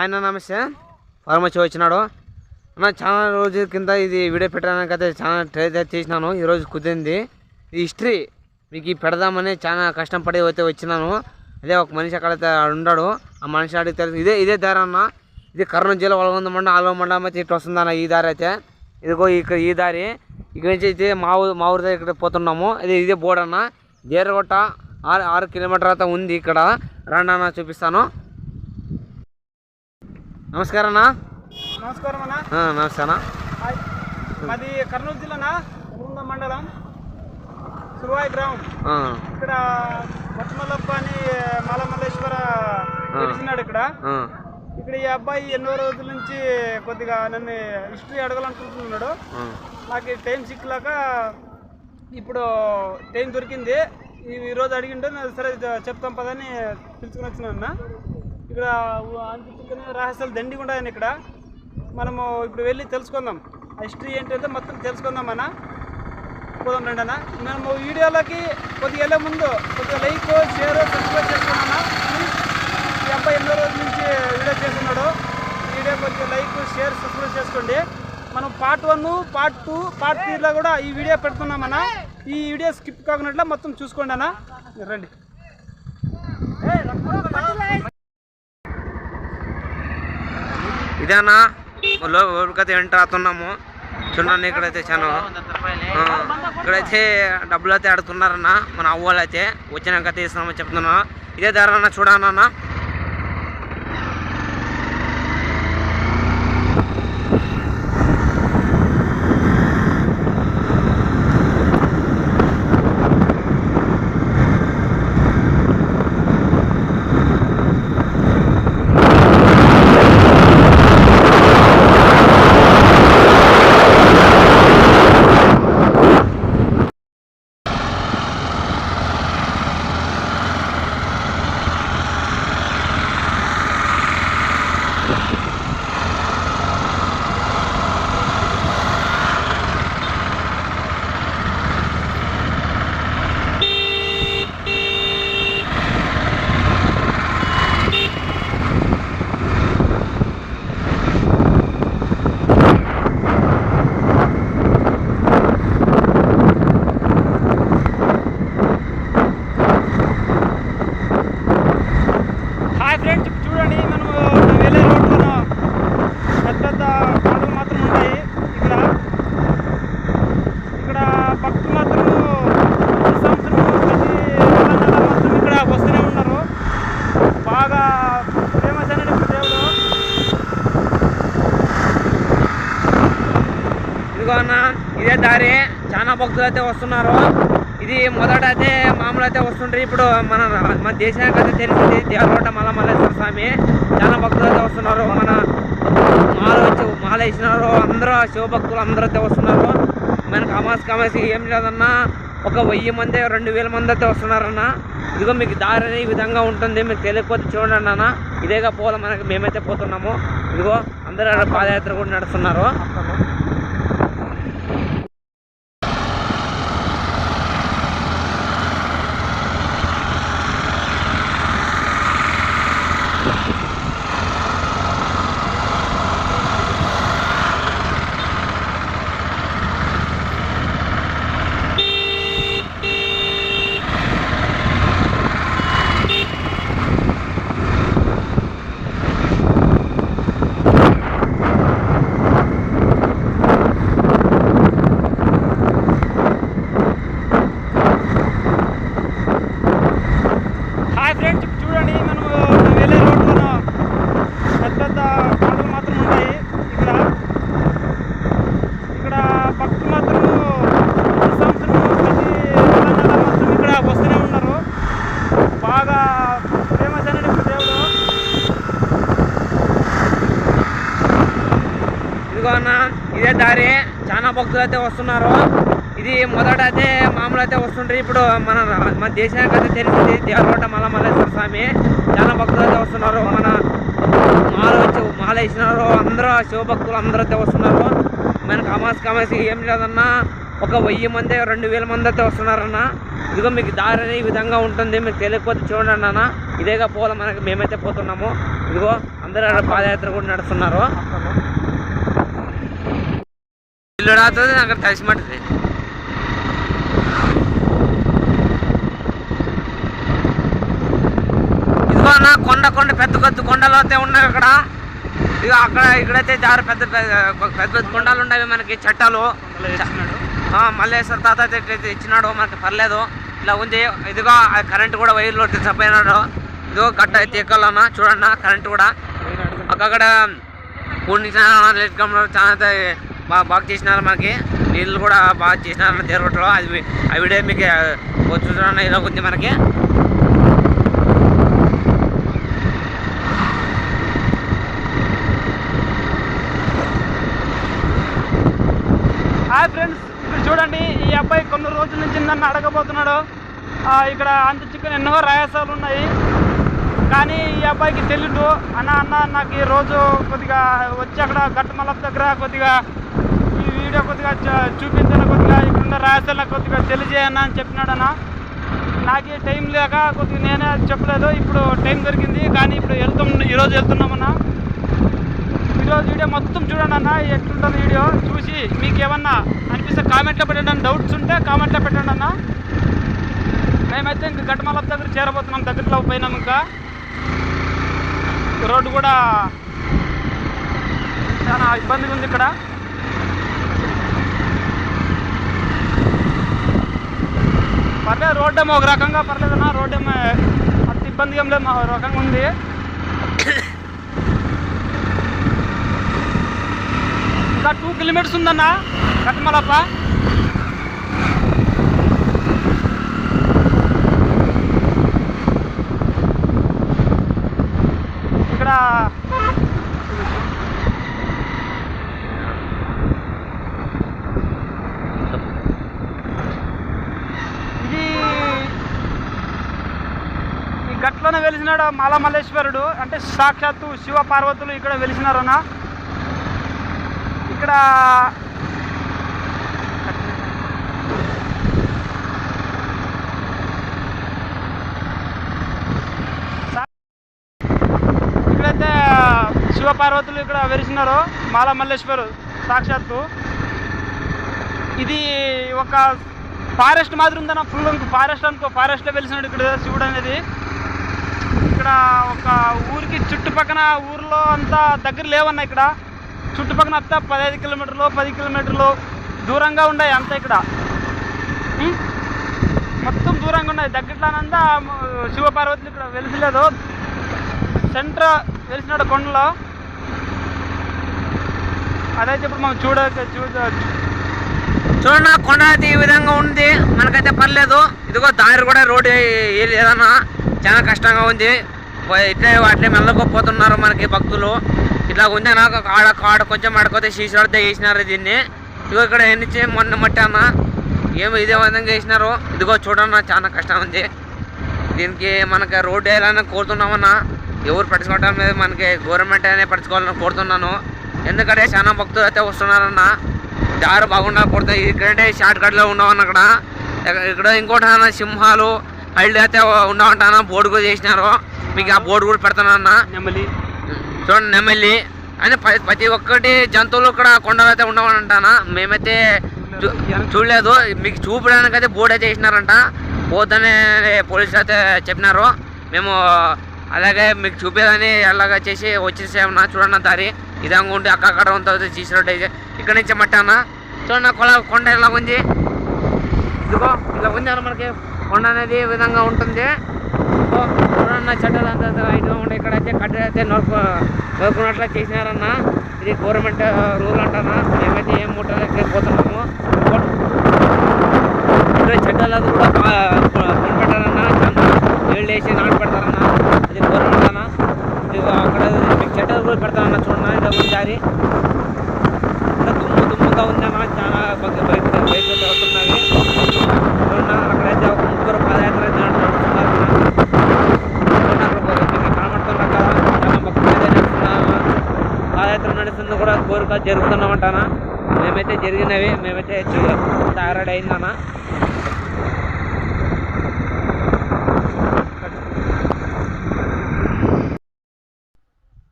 ఆయన నమస్తే. ఫార్మసీ వచ్చినాడు. అన్న చాలా రోజుల కింద ఇది వీడియో పెట్టడానికి అయితే చాలా ట్రై చేసినాను. ఈరోజు కుదిరింది. ఇది హిస్టరీ మీకు పెడదామని చాలా కష్టపడి అయితే వచ్చినాను. అదే ఒక మనిషి అక్కడైతే ఉన్నాడు ఆ మనిషి అడిగితే ఇదే ఇదే దారి అన్న. ఇది కర్నూలు జిల్లా వలగొంద మండలం ఆలవ మండలం అయితే ఇట్లా వస్తుందన్న ఈ దారి అయితే. ఇదిగో ఇక్కడ ఈ దారి. ఇక్కడ నుంచి అయితే మా ఊరు మా ఊరి దగ్గర పోతున్నాము. ఇది ఇదే బోర్డు అన్న. దేరగొట్ట ఆరు ఆరు కిలోమీటర్ అయితే ఉంది ఇక్కడ. రండి అన్న చూపిస్తాను. నమస్కారం అన్న. నమస్కారం అన్న. నమస్తే అన్న. మాది కర్నూలు జిల్లానా? బృంద మండలం. సురువాయి గ్రామం. ఇక్కడ బొచ్చమల్లప్ప అని మాలమల్లేశ్వర తెలిసినాడు ఇక్కడ. ఇక్కడ ఈ అబ్బాయి ఎన్నో రోజుల నుంచి కొద్దిగా నన్ను హిస్టరీ అడగాలనుకుంటున్నాడు. నాకు టైం సిక్కలాక ఇప్పుడు టైం దొరికింది. ఈ- ఈ రోజు సరే చెప్తాం పదని పిలుచుకుని వచ్చిన అన్న. ఇక్కడ అంతుకునే రహస్యాలు దండిగా ఉన్నాయని ఇక్కడ. మనము ఇప్పుడు వెళ్ళి తెలుసుకుందాం. ఆ హిస్టరీ ఏంటంటే మొత్తం తెలుసుకుందాం అన్న. పోదాం రండి అన్న. మనము వీడియోలకి కొద్దిగా వెళ్ళే ముందు కొద్దిగా లైక్ షేర్ సబ్స్క్రైబ్ చేసుకున్నాను ఈ అబ్బాయి ఎన్నో రోజుల నుంచి వీడియో చేస్తున్నాడు. వీడియో కొద్దిగా లైక్ షేర్ సబ్స్క్రైబ్ చేసుకోండి. మనం part one part two part త్రీలో కూడా ఈ వీడియో పెడుతున్నామన్న ఈ వీడియో స్కిప్ కాకుండా మొత్తం చూసుకోండి అన్న. రండి. ఇదేనా? లోకైతే ఎంటర్ అవుతున్నాము. చూడండి ఇక్కడైతే చాలా ఆ, ఇక్కడైతే డబ్బులు అయితే ఆడుతున్నారన్న మన అవ్వాలైతే. వచ్చినాక తీస్తున్నామని చెప్తున్నా ఇదే ధర అన్న చూడన్న హాయ్ ఫ్రెండ్స్ ఇప్పుడు చూడండి మనం వెళ్ళే రోడ్లో పెద్ద పెద్ద కొండలు మాత్రం ఉంటాయి ఇక్కడ ఇక్కడ భక్తులు మాత్రం ప్రతి సంవత్సరం ప్రతి నెల నెల మొత్తం ఇక్కడ వస్తూనే ఉన్నారు బాగా ఫేమస్ అయిన దేవుడు ఇదిగో అన్న ఇదే దారి. చాలా భక్తులు అయితే వస్తున్నారు. ఇది మొదట అయితే మామూలు అయితే వస్తుంటారు ఇప్పుడు మన మన దేశానికి అయితే తెలిసింది దేవరకోట మల మల్లేశ్వర స్వామి. చాలా భక్తులు అయితే వస్తున్నారు. మన మాల వచ్చి మాల వేసినారు. అందరూ శివభక్తులు అందరూ అయితే వస్తున్నారు. మనకు అమాస్ కమాసి ఏం లేదన్నా. ఒక వెయ్యి మంది రెండు వేల మంది అయితే వస్తున్నారన్న. ఇదిగో మీకు దారి అనేది ఈ విధంగా ఉంటుంది. మీకు తెలియకపోతే చూడండి అన్న. ఇదేగా పోల మనకి మేమైతే పోతున్నాము. ఇదిగో అందరూ పాదయాత్ర కూడా నడుస్తున్నారు హాయ్ ఫ్రెండ్స్ ఇప్పుడు చూడండి మనం వెళ్ళే రోడ్లో పెద్ద పెద్ద కొండలు మాత్రం ఉంటాయి ఇక్కడ ఇక్కడ భక్తులు మాత్రం ప్రతి సంవత్సరం ప్రతి నెల నెల మొత్తం ఇక్కడ వస్తూనే ఉన్నారు బాగా ఫేమస్ అయిన దేవుడు ఇదిగో అన్న ఇదే దారి చాలా భక్తులు అయితే వస్తున్నారు. ఇది మొదట అయితే మామూలు అయితే వస్తుంటారు ఇప్పుడు మన మన దేశానికి అయితే తెలిసింది దేవరకోట మల మల్లేశ్వర స్వామి. చాలా భక్తులు అయితే వస్తున్నారు. మన మాల వచ్చి మాల వేసినారు. అందరూ శివభక్తులు అందరూ అయితే వస్తున్నారు. మనకు అమాస్ కమాసి ఏం లేదన్నా. ఒక వెయ్యి మంది రెండు వేల మంది అయితే వస్తున్నారన్న. ఇదిగో మీకు దారి ఈ విధంగా ఉంటుంది. మీకు తెలియకపోతే చూడండి అన్న ఇదేగా పోదాం మనకి మేమైతే పోతున్నాము. ఇదిగో అందరూ ఆడ పాదయాత్ర కూడా నడుస్తున్నారు. ఇల్లు రాతుంది అక్కడ కలిసి మట్టింది ఇదిగో అన్న కొండ కొండ పెద్ద పెద్ద కొండలు అయితే ఉన్నాయి అక్కడ. ఇక అక్కడ ఇక్కడైతే జారు పెద్ద పెద్ద పెద్ద పెద్ద కొండలు ఉన్నాయి మనకి చట్టాలు. ఆ, మల్లేశ్వర తాత ఇచ్చినాడు మనకి పర్లేదు. ఇలా ఉంది. ఇదిగో కరెంట్ కూడా వైర్లో చచ్చిపోయినాడు. ఇదిగో గట్ట అయితే ఎక్కాలన్నా చూడన్న కరెంట్ కూడా. అక్కడ కొన్ని చాలా అయితే బాగా బాగా చేసినారు మనకి నీళ్ళు కూడా బాగా చేసినారు దేవరగొట్టలో అది ఆ వీడియో మీకు చూడండి ఇలా ఉంది మనకి. హాయ్ ఫ్రెండ్స్ ఇప్పుడు చూడండి ఈ అబ్బాయి కొన్ని రోజుల నుంచి నన్ను అడగబోతున్నాడు. ఇక్కడ అంత చికెన్ ఎన్నో రాయాసాలు ఉన్నాయి. కానీ ఈ అబ్బాయికి తెలియదు అన్న అన్న నాకు ఈ రోజు కొద్దిగా వచ్చి అక్కడ గట్టమల్ల దగ్గర కొద్దిగా వీడియో కొద్దిగా చూపించిన కొద్దిగా ఇక్కడున్న ఉన్న నాకు కొద్దిగా తెలియజేయన్నా అని చెప్పినాడన్న నాకు నాకు టైం లేక కొద్దిగా నేనే చెప్పలేదు. ఇప్పుడు టైం దొరికింది. కానీ ఇప్పుడు వెళ్తాం ఈరోజు వెళ్తున్నామన్నా. ఈరోజు వీడియో మొత్తం చూడండి అన్న ఎట్లుంటుంది వీడియో చూసి మీకు ఏమన్నా అనిపిస్తే కామెంట్లో పెట్టండి అన్న డౌట్స్ ఉంటే కామెంట్లో పెట్టండి అన్న. మేమైతే ఇంక గట్టమల్ల దగ్గర చేరబోతున్నాం దగ్గరలో పోయినాం ఇంకా. రోడ్డు కూడా చాలా ఇబ్బందిగా ఉంది ఇక్కడ. పర్లేదు రోడ్డు ఏమో ఒక రకంగా పర్లేదన్నా రోడ్డు ఏమో అంత ఇబ్బంది ఏం లేదు మా ఒక రకంగా ఉంది. ఇంకా టూ కిలోమీటర్స్ ఉందన్నా కట్టమలప్ప ఇక్కడ ఇది ఈ ఉన్నాడు మాలమల్లేశ్వరుడు? మాల మల్లేశ్వరుడు అంటే సాక్షాత్తు శివ పార్వతులు ఇక్కడ వెలిసినారన్న ఇక్కడ ఇక్కడైతే శివపార్వతులు ఇక్కడ వెలిసినారు మాల మల్లేశ్వరు సాక్షాత్తు. ఇది ఒక ఫారెస్ట్ మాదిరి ఉందన్న ఫుల్ ఫారెస్ట్ అనుకో ఫారెస్ట్లో వెలిసినాడు ఇక్కడ శివుడు అనేది. ఒక ఊరికి చుట్టుపక్కన ఊర్లో అంతా దగ్గర లేవన్నా ఇక్కడ. చుట్టుపక్కల అంతా పదహైదు కిలోమీటర్లు పది కిలోమీటర్లు దూరంగా ఉన్నాయి అంతా ఇక్కడ. మొత్తం దూరంగా ఉన్నాయి. దగ్గరలోనంతా శివపార్వతులు ఇక్కడ వెలిసలేదు. సెంటర్ వెలిసినాడు కొండలో. అదైతే ఇప్పుడు మనం చూడ చూడ చూడండి కొండ అయితే ఈ విధంగా ఉంది. మనకైతే పర్లేదు. ఇదిగో దారి కూడా రోడ్డు ఏ- ఏదన్నా చాలా కష్టంగా ఉంది. ఇట్లే అట్లే మెల్లకపోతున్నారు మనకి భక్తులు. ఇట్లా ఉంది నాకు ఆడ కాడ కొంచెం ఆడుకోతే శీషాడితే వేసినారు దీన్ని. ఇదిగో ఇక్కడ ఎన్నిచ్చే మొన్న మట్టి అన్న. ఏమో ఇదే విధంగా వేసినారు ఇదిగో చూడన్న చాలా కష్టం ఉంది. దీనికి మనకి రోడ్డు వేయాలని కోరుతున్నామన్నా. ఎవరు పట్టించుకోవటం మీద మనకి గవర్నమెంట్ అనే పట్టించుకోవాలని కోరుతున్నాను. ఎందుకంటే చాలా భక్తులు అయితే వస్తున్నారన్న. దారి బాగుండా కొడతాయి ఇక్కడంటే షార్ట్ కట్లో ఉండవన్న అక్కడ. ఇక్కడ- ఇక్కడ ఇంకోటి అన్న సింహాలు. హైళ్ళు అయితే ఉండవంటాన బోర్డు కూడా చేసినారు. మీకు ఆ బోర్డు కూడా పెడతానన్నా చూడండి నెమలి. అని ప్రతి ఒక్కటి జంతువులు ఇక్కడ కొండలు అయితే ఉండవనంటానా మేమైతే చూడలేదు. మీకు చూపడానికి అయితే బోర్డు అయితే వేసినారంట పోతనే పోలీసులు అయితే చెప్పినారు. మేము అలాగే మీకు చూపేదని అలాగా చేసి వచ్చేసామన్నా చూడన్న దారి. ఇదంగా ఉండి అక్కడ ఉంటుంది చేసినట్టు అయితే ఇక్కడ నుంచి మట్టి అన్న చూడన్న కొల కొండ ఎలా ఉంది? ఇదిగో ఇలా ఉంది అన్న మనకి. కొండ అనేది ఈ విధంగా ఉంటుంది? చూడన్న చెట్టలు అంతా ఇదిగా ఉండే ఇక్కడైతే కట్టెలు అయితే నొరుకు నరుకున్నట్లు చేసినారన్న. ఇది గవర్నమెంట్ రూల్ అంటారా మేమైతే ఏం ముట్టలేక పోతున్నాము. చెడ్డలు అది కూడా కొనిపెట్టారన్న. చాలా నీళ్ళు వేసి నాటు పెడతారన్న. ఇది గవర్నమెంట్ అన్న ఇది అక్కడ చెడ్డలు కూడా పెడతారన్న చూడన్న ఇంకా ఒక తుమ్ము ఇక్కడ దుమ్ము దుమ్ముగా ఉందన్న. చాలా బయట బయట వస్తున్నారు వెళ్తున్నవి చూడన్న అక్కడైతే ఒక ముగ్గురు పాదయాత్ర అయితే నడుస్తున్నారు చూడన్న అక్కడ ఒక మీకు కనబడుతున్నారు కదా చాలా భక్తులు అయితే నడుస్తున్నారు పాదయాత్ర నడుస్తుంది కూడా జరుగుతున్నామంటానా మేమైతే జరిగినవి మేమైతే తయారడి అయిందన్నా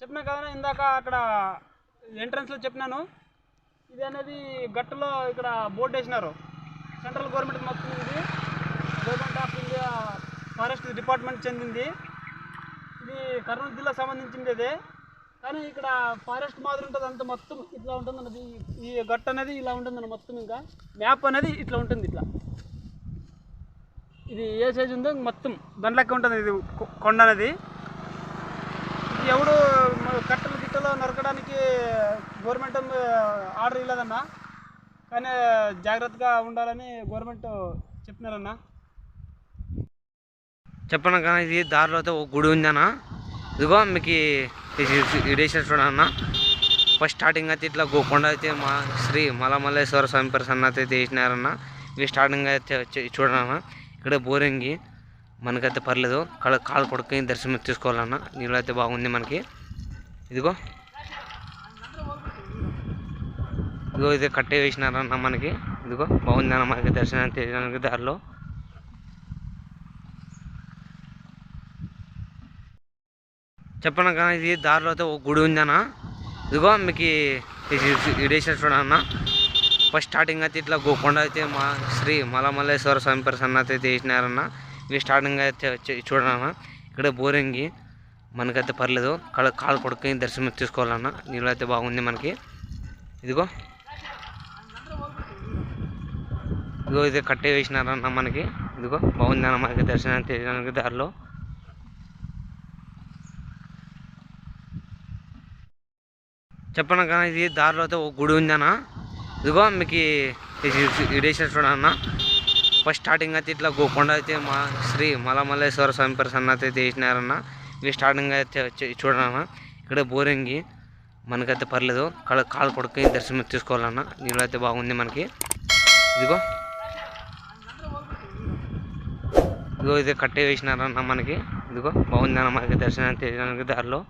చెప్పినా కదా ఇందాక అక్కడ ఎంట్రన్స్లో చెప్పినాను. ఇది అనేది గట్టులో ఇక్కడ బోర్డు వేసినారు. సెంట్రల్ గవర్నమెంట్ మొత్తం ఇది. Government of India forest department చెందింది. ఇది కర్నూలు జిల్లా సంబంధించింది ఇది. కానీ ఇక్కడ ఫారెస్ట్ మాదిరి ఉంటుంది అంత మొత్తం ఇట్లా ఉంటుంది అన్నది ఈ గట్ట అనేది ఇలా ఉంటుంది మొత్తం ఇంకా. మ్యాప్ అనేది ఇట్లా ఉంటుంది ఇట్లా. ఇది ఏ సైజ్ ఉందో మొత్తం దాని లెక్క ఉంటుంది ఇది కొండ అనేది. ఎవడు కట్టలు గిట్టలు నరకడానికి గవర్నమెంట్ ఆర్డర్ ఇవ్వలేదన్నా. కానీ జాగ్రత్తగా ఉండాలని గవర్నమెంట్ చెప్పినారన్న. చెప్పను కానీ ఇది దారిలో అయితే ఒక గుడి ఉందన్నా. ఇదిగో మీకు ఇడేషన్ చూడన్న ఫస్ట్ స్టార్టింగ్ అయితే ఇట్లా గోకొండ అయితే మా శ్రీ మలమల్లేశ్వర స్వామి ప్రసన్న అయితే వేసినారన్న ఇవి స్టార్టింగ్ అయితే వచ్చి- చూడన్న. ఇక్కడ బోరింగి మనకైతే పర్లేదు. కాళ్ళ కాలు కొడుకుని దర్శనం తీసుకోవాలన్న నీళ్ళు అయితే బాగుంది మనకి. ఇదిగో. ఇదిగో ఇది కట్టే వేసినారన్న మనకి. ఇదిగో బాగుందన్న మనకి దర్శనం తీయడానికి దారిలో. చెప్పను కానీ ఇది దారిలో అయితే ఒక గుడి ఉందన్న. ఇదిగో మీకు ఇడేషన్ చూడన్న. ఫస్ట్ స్టార్టింగ్ అయితే ఇట్లా గోకొండ అయితే మా శ్రీ మలమల్లేశ్వర స్వామి ప్రసన్న అయితే వేసినారన్న ఇవి స్టార్టింగ్ అయితే వచ్చి- చూడన్న. ఇక్కడ బోరింగ్. మనకైతే పర్లేదు. కాళ్ళ కాలు కొడుకుని దర్శనం తీసుకోవాలన్న నీళ్ళు అయితే బాగుంది మనకి. ఇదిగో. ఇదిగో ఇది కట్టే వేసినారన్న మనకి. ఇదిగో బాగుందన్న మనకి దర్శనం తీయడానికి దారిలో. చెప్పను కానీ ఇది దారిలో అయితే ఒక గుడి ఉందన్న. ఇదిగో మీకు ఇడేషన్ చూడన్న. ఫస్ట్ స్టార్టింగ్ అయితే ఇట్లా గోకొండ అయితే మా శ్రీ మలమల్లేశ్వర స్వామి ప్రసన్న అయితే చేసినారన్న. ఇవి స్టార్టింగ్ అయితే చూడన్న. ఇక్కడ బోరింగ్కి మనకైతే పర్లేదు. కాళ్ళ కాలు కొడుకుని దర్శనం తీసుకోవాలన్న. నీళ్ళు అయితే బాగుంది మనకి. ఇదిగో. ఇదిగో ఇది కట్టే వేసినారన్న మనకి. ఇదిగో బాగుందన్న మనకి దర్శనం చేయడానికి దారిలో.